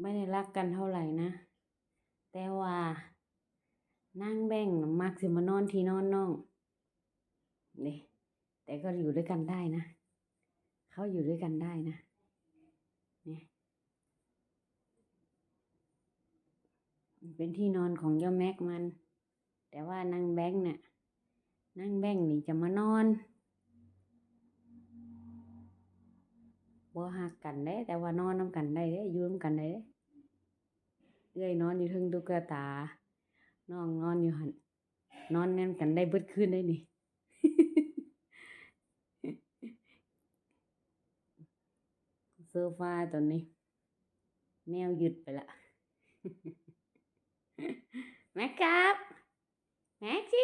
ไม่ได้รักกันเท่าไหร่นะ แต่ว่านั่งแบ่งมักสิมานอนที่นอนน้องนี่แต่ก็อยู่ด้วยกันได้นะเขาอยู่ด้วยกันได้นะเนี่ยเป็นที่นอนของเจ้าแม็กมัน แต่ว่านางแบงค์เนี่ยนางแบงค์นี่จะมานอน บ่หักกันได้ แต่ว่านอนน้ำกันได้เด้ยู่น้ำกันได้เด้เอ้อยนอนอยู่ทึงตุ๊กตา น้องนอนอยู่หันนอนแน่นกันได้เบิดคืนได้นี่โซฟาตัวนี้ แมวหยุดไปละแม็กครับแม็กสิ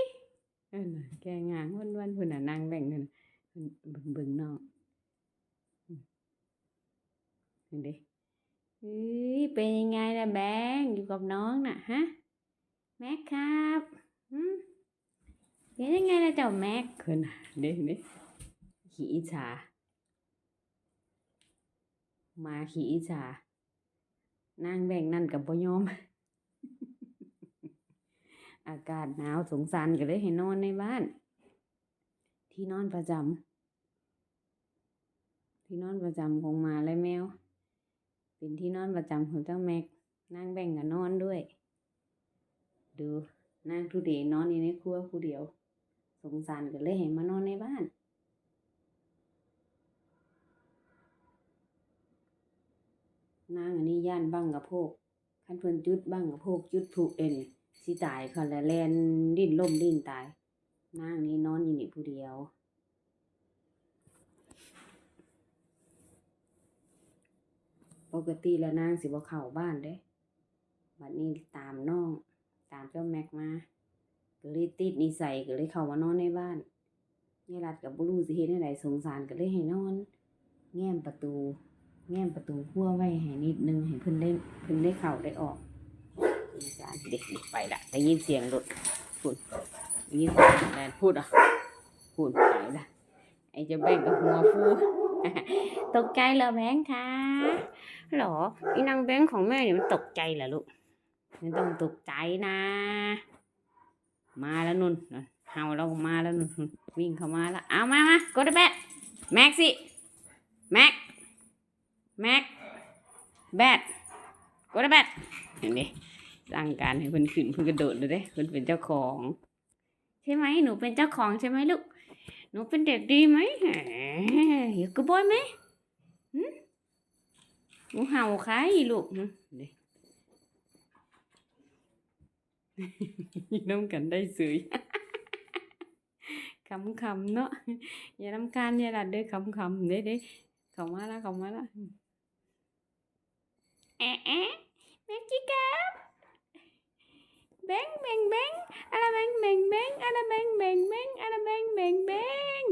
เออแกงางวันวันพุ่นน่ะนั่งแบ่งกันเพิ่นเบิ่งเบิ่งน้องอืมเห็น ดิเฮ้ยเป็นยังไงล่ะแบงค์อยู่กับน้องน่ะฮะแม็กครับอืมเป็นยังไงล่ะเจ้าแม็กเพิ่นน่ะเด้เด้ขี้อิจฉามาขี้อิจฉานางแบ่งนั่นกับบ่ยอม อากาศหนาวสงสารก็เลยให้นอนในบ้าน ที่นอนประจำที่นอนประจำของหมาและแมว เป็นที่นอนประจำของเจ้าแม็กนางแบ่งกับนอนด้วย ดูนางทุเดนอนอยู่ในครัวผู้เดียว สงสารก็เลยให้มานอนในบ้านนางอันนี้ย่านบังกับพวกคันเพิ่นจุดบังกับพวกจุดผูกเด่นสิตายค่ะแล้วแลนดิ้นล่มดิ้นตายนางนี่นอนอยู่นี่ผู้เดียว ปกติแล้วนางสิบ่เข้าบ้านเด้บัดนี้ตามน้อง ตามเจ้าแม็กมาก็เลยติดนิสัยก็เลยเข้ามานอนในบ้านยายรัดกับบ่รู้สิเฮ็ดจังไดสงสารก็เลยให้นอน แง้มประตู แง้มประตูขั้วไว้ให้นิดนึงให้เพิ่นได้เพิ่นได้เข้าได้ออกสงสารเด็กๆไปละได้ยินเสียงรถพูดได้ยินเสียงแลนพูดอะพูดไปละไอ้เจะแบ่งกับหัวฟูตกใจเหรอแบงค์คะ หรออีนางแบงค์ของแม่เนี่ยมันตกใจเหรอลูกไม่ต้องตกใจนะ มาแล้วนุ่นเฮาเรามาแล้วนุ่นวิ่งเข้ามาแล้วเอามามากดแบทแม็กซี่แม็กแม็กแบดกดแบดเห็นดิสั่งการให้เพิ่นขึ้นเพิ่นกระโดดเลยเด้เพิ่นเป็นเจ้าของ ใช่ไหมหนูเป็นเจ้าของใช่ไหมลูกหนูเป็นเด็กดีไหมแหมอยู่กระบอยไหม หนูเห่าใครลูกหึเด้น้ำกันได้สวยคำคำๆเนาะอย่าลำการอย่าดัดเด้อคำคำๆเด้เด้เข้ามาแล้วเข้ามาแล้วแอะแอะแม็กกี้ครับแบงแบงแบงอะไรแบงแบงแบงอะไรแบงแบงแบงอะไรแบงแบงแบง